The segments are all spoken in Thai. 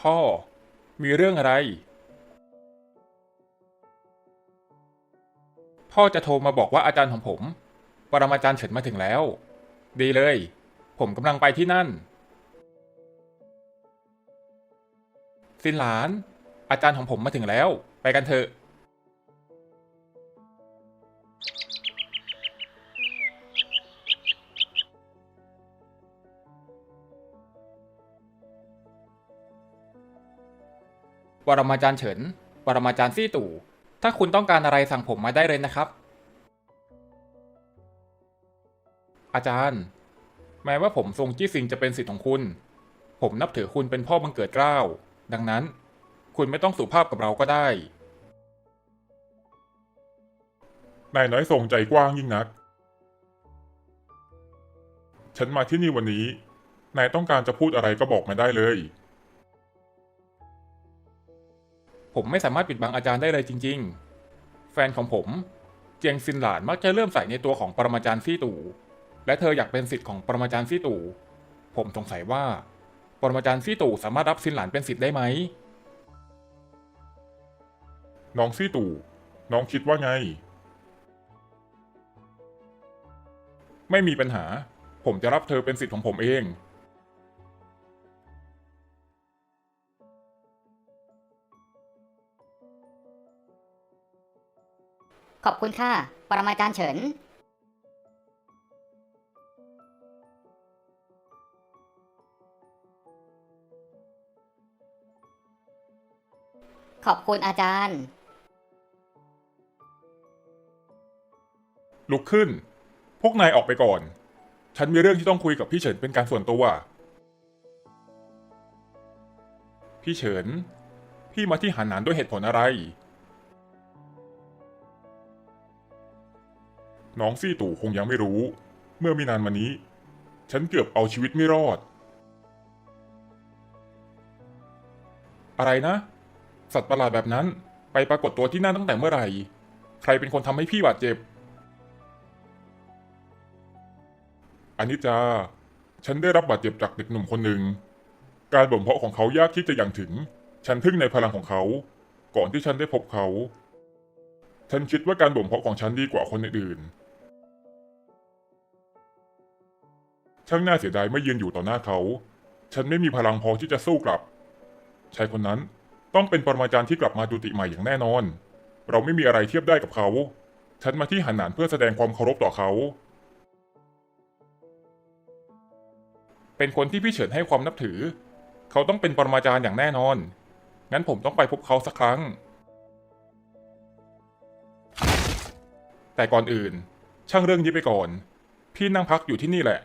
พ่อ มีเรื่องอะไร พ่อจะโทรมาบอกว่าอาจารย์ของผม ปรมาจารย์เฉินมาถึงแล้ว ดีเลย ผมกำลังไปที่นั่น สินหลาน อาจารย์ของผมมาถึงแล้ว ไปกันเถอะ ปรมาจารย์เฉินปรมาจารย์ซี่ตู่ ถ้าคุณต้องการอะไรสั่งผมมาได้เลยนะครับ อาจารย์ แม้ว่าผมทรงจี้ซิงจะเป็นสิทธิ์ของคุณ ผมนับถือคุณเป็นพ่อบังเกิดเกล้า ดังนั้น คุณไม่ต้องสุภาพกับเราก็ได้ นายน้อยทรงใจกว้างยิ่งนัก ฉันมาที่นี่วันนี้ นายต้องการจะพูดอะไรก็บอกมาได้เลย ผมไม่สามารถปิดบังอาจารย์ได้เลยจริง ๆ แฟนของผม เจียงซินหลานมักจะเริ่มใส่ในตัวของปรมาจารย์ซี่ตู่ และเธออยากเป็นสิทธิ์ของปรมาจารย์ซี่ตู่ ผมสงสัยว่า ปรมาจารย์ซี่ตู่สามารถรับซินหลานเป็นสิทธิ์ได้ไหม น้องซี่ตู่ น้องคิดว่าไง ไม่มีปัญหา ผมจะรับเธอเป็นสิทธิ์ของผมเอง ขอบคุณค่ะ ปรมาจารย์เฉิน ขอบคุณอาจารย์ ลุกขึ้น พวกนายออกไปก่อน ฉันมีเรื่องที่ต้องคุยกับพี่เฉินเป็นการส่วนตัว พี่เฉิน พี่มาที่หานหนานด้วยเหตุผลอะไร น้องซี่ตู่คงยังไม่รู้ เมื่อไม่นานมานี้ ฉันเกือบเอาชีวิตไม่รอด อะไรนะ สัตว์ประหลาดแบบนั้น ไปปรากฏตัวที่นั่นตั้งแต่เมื่อไหร่ ใครเป็นคนทำให้พี่บาดเจ็บอันนี้จาฉันได้รับบาดเจ็บจากเด็กหนุ่มคนหนึ่ง การบ่มเพาะของเขายากที่จะยังถึง ฉันทึ่งในพลังของเขา ก่อนที่ฉันได้พบเขา ฉันคิดว่าการบ่มเพาะของฉันดีกว่าคนอื่น ช่างน่าเสียดายไม่ยืนอยู่ต่อหน้าเขา ฉันไม่มีพลังพอที่จะสู้กลับ ชายคนนั้นต้องเป็นปรมาจารย์ที่กลับมาจุติใหม่อย่างแน่นอน เราไม่มีอะไรเทียบได้กับเขา ฉันมาที่หันหนานเพื่อแสดงความเคารพต่อเขา เป็นคนที่พี่เฉินให้ความนับถือ เขาต้องเป็นปรมาจารย์อย่างแน่นอน งั้นผมต้องไปพบเขาสักครั้ง แต่ก่อนอื่น ช่างเรื่องนี้ไปก่อน พี่นั่งพักอยู่ที่นี่แหละ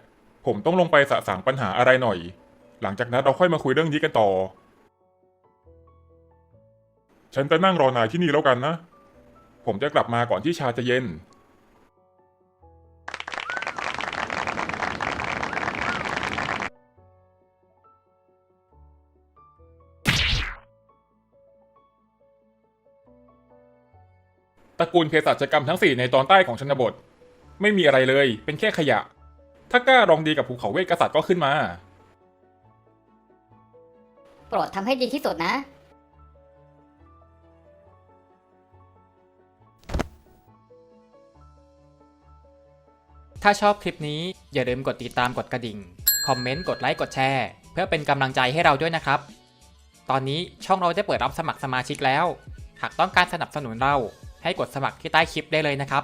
ผมต้องลงไปสะสางปัญหาอะไรหน่อย หลังจากนั้นเราค่อยมาคุยเรื่องนี้กันต่อ ฉันจะนั่งรอนายที่นี่แล้วกันนะ ผมจะกลับมาก่อนที่ชาจะเย็น ตระกูลเภสัชกรรมทั้งสี่ในตอนใต้ของชนบท ไม่มีอะไรเลย เป็นแค่ขยะ ถ้ากล้ารองดีกับภูเขาเวทกษัตริย์ก็ขึ้นมา โปรดทำให้ดีที่สุดนะ ถ้าชอบคลิปนี้อย่าลืมกดติดตามกดกระดิ่ง คอมเมนต์ กดไลค์ กดแชร์ เพื่อเป็นกำลังใจให้เราด้วยนะครับ ตอนนี้ช่องเราได้เปิดรับสมัครสมาชิกแล้ว หากต้องการสนับสนุนเราให้กดสมัครที่ใต้คลิปได้เลยนะครับ